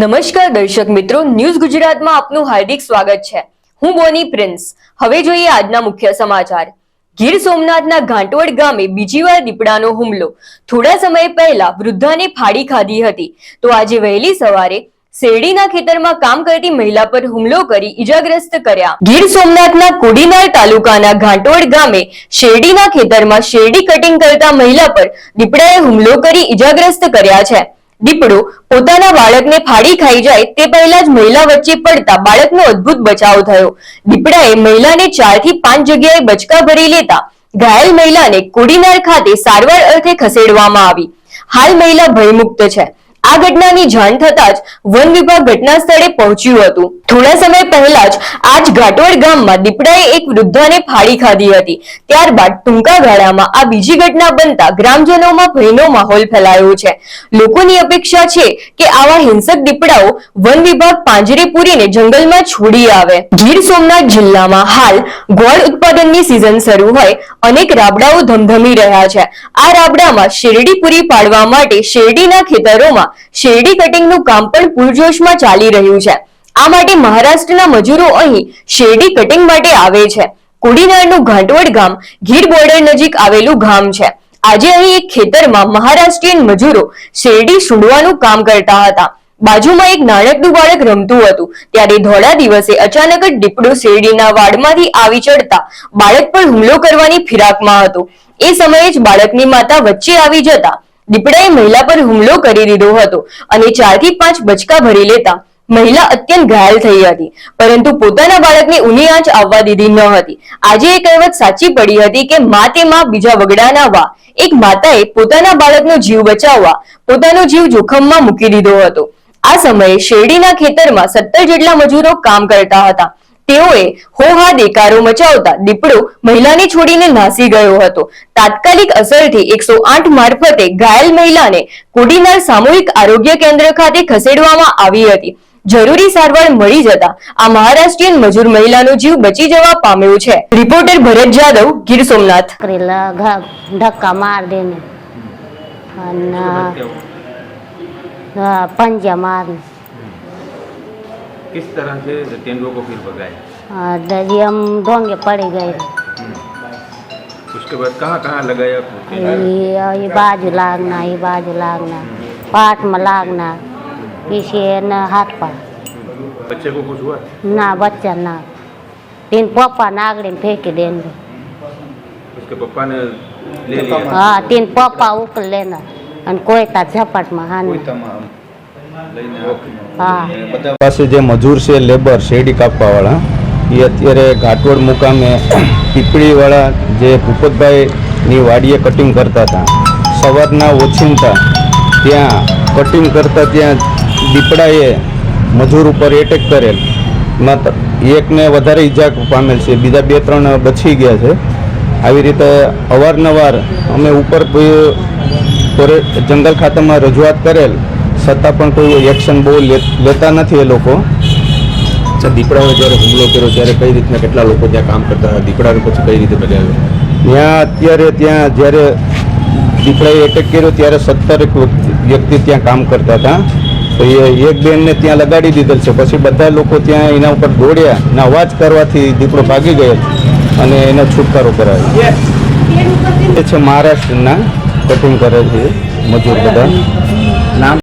નમસ્કાર દર્શક મિત્રો, ન્યૂઝ ગુજરાતમાં આપનું હાર્દિક સ્વાગત છે. હું બોની પ્રિન્સ. હવે જોઈએ આજના મુખ્ય સમાચાર. ગીર સોમનાથના ઘાંટવડ ગામે બીજી વાર દીપડાનો હુમલો. થોડા સમય પહેલા વૃદ્ધાને ફાડી ખાધી હતી. તો આજે વહેલી સવારે શેરડીના ખેતરમાં કામ કરતી મહિલા પર હુમલો કરી ઈજાગ્રસ્ત કર્યા. ગીર સોમનાથના કોડીનાર તાલુકાના ઘાંટોડ ગામે શેરડીના ખેતરમાં શેરડી કટિંગ કરતા મહિલા પર દીપડાએ હુમલો કરી ઈજાગ્રસ્ત કર્યા છે. દીપડો પોતાના બાળકને ફાડી ખાઈ જાય તે પહેલા જ મહિલા વચ્ચે પડતા બાળકનો અદભુત બચાવ થયો. દીપડાએ મહિલાને ચારથી પાંચ જગ્યાએ બચકા ભરી લેતા ઘાયલ મહિલાને કોડીનાર ખાતે સારવાર અર્થે ખસેડવામાં આવી. હાલ મહિલા ભયમુક્ત છે. આ ઘટનાની જાણ થતાં જ વન વિભાગ ઘટના સ્થળે પહોંચ્યું હતું. થોડા સમય પહેલા જ આજ ઘાટોડ ગામમાં દીપડાએ એક વૃદ્ધાને ફાડી ખાધી હતી. ત્યારબાદ ટૂંકા ગાળામાં આ બીજી ઘટના બનતા ગ્રામજનોમાં ભયનો માહોલ ફેલાયો છે. લોકોની અપેક્ષા છે કે આવા હિંસક દીપડાઓ વન વિભાગ પાંજરે પૂરીને જંગલમાં છોડી આવે. ગીર સોમનાથ જિલ્લામાં હાલ ગોળ ઉત્પાદનની સિઝન શરૂ હોય અનેક રાબડાઓ ધમધમી રહ્યા છે. આ રાબડામાં શેરડી પૂરી પાડવા માટે શેરડીના ખેતરોમાં શેરડી કટિંગનું કામ પણ પૂરજોશમાં ચાલી રહ્યું છે. આ માટે મહારાષ્ટ્રના મજૂરો અહીં શેરડી કટિંગ માટે આવે છે. કોડીનારનું ઘાંટવડ ગામ ગીર બોર્ડર નજીક આવેલું ગામ છે. આજે અહીં એક ખેતરમાં મહારાષ્ટ્રીયન મજૂરો શેરડી સૂંઢવાનું કામ કરતા હતા. બાજુમાં એક નાનકડું બાળક રમતું હતું. ત્યારે ધોળા દિવસે અચાનક જ દીપડો શેરડીના વાડમાંથી આવી ચડતા બાળક પર હુમલો કરવાની ફિરાકમાં હતો. એ સમયે જ બાળકની માતા વચ્ચે આવી જતા દીપડાએ મહિલા પર હુમલો કરી દીધો હતો અને ચારથી પાંચ બચકા ભરી લેતા મહિલા અત્યંત ઘાયલ થઈ હતી. પરંતુ પોતાના બાળકને ઊની આંચ આવવા દીધી ન હતી. આજે એ કહેવત સાચી પડી હતી કે મા તે માં બીજા વગડાના વા. એક માતાએ પોતાના બાળકનો જીવ બચાવવા પોતાનો જીવ જોખમમાં મૂકી દીધો હતો. આ સમયે શેરડીના ખેતરમાં સત્તર જેટલા મજૂરો કામ કરતા હતા. તેઓએ હોહાદેકારો મચાવતા દીપડો મહિલાને છોડીને નાસી ગયો હતો. તાત્કાલિક અસરથી એકસો મારફતે ઘાયલ મહિલાને કોડીનાર સામૂહિક આરોગ્ય કેન્દ્ર ખાતે ખસેડવામાં આવી હતી. જરૂરી સારવાર મળી જતા આ મહારાષ્ટ્રીયન મજૂર મહિલાનો જીવ બચી જવા પામ્યો છે. રિપોર્ટર ભરત જાદવ ગીર સોમનાથ. ધક્કા માર દેને. પંજા મારને. किस तरह से तेंदुओं को फिर भगाए दादी हम ढोंगे पड़े गए उसके बाद कहाँ कहाँ लगाया ये ये बाजू लागना ये बाजू लागना पाट में लागना इसे न हाथ पर बच्चे को कुछ हुआ ना बच्चा ना लेकिन पापा नागड़े में फेंक देंगे उसके पापा ने ले लिया हाँ तीन पापा उकल लेना और कोई था झपट में हाथ હા. પાસે જે મજૂર છે લેબર શેરડી કાપવાવાળા એ અત્યારે ઘાટવડ મુકામે પીપળીવાળા જે ભૂપતભાઈની વાડીએ કટિંગ કરતા હતા. સવારના ઓછીનતા ત્યાં કટિંગ કરતા ત્યાં દીપડાએ મજૂર ઉપર એટેક કરેલ. માત્ર એકને વધારે ઈજા પામેલ છે. બીજા બે ત્રણ બચી ગયા છે. આવી રીતે અવારનવાર અમે ઉપર જંગલ ખાતામાં રજૂઆત કરેલ. છતાં પણ કોઈ એક્શન બહુ લેતા નથી એ લોકો. અચ્છા દીપડાઓએ જ્યારે હુમલો કર્યો ત્યારે કઈ રીતના કેટલા લોકો ત્યાં કામ કરતા હતા? દીપડાને પછી કઈ રીતે બગાવ્યો ત્યાં અત્યારે ત્યાં જ્યારે દીપડાએ એટેક કર્યો ત્યારે સત્તર વ્યક્તિ ત્યાં કામ કરતા હતા. તો એ એક બેનને ત્યાં લગાડી દીધેલ છે. પછી બધા લોકો ત્યાં એના ઉપર દોડ્યા અને અવાજ કરવાથી દીપડો ભાગી ગયો અને એનો છુટકારો કરાયો. એ છે મહારાષ્ટ્રના કટિંગ કરે છે મજૂર બધા. નામ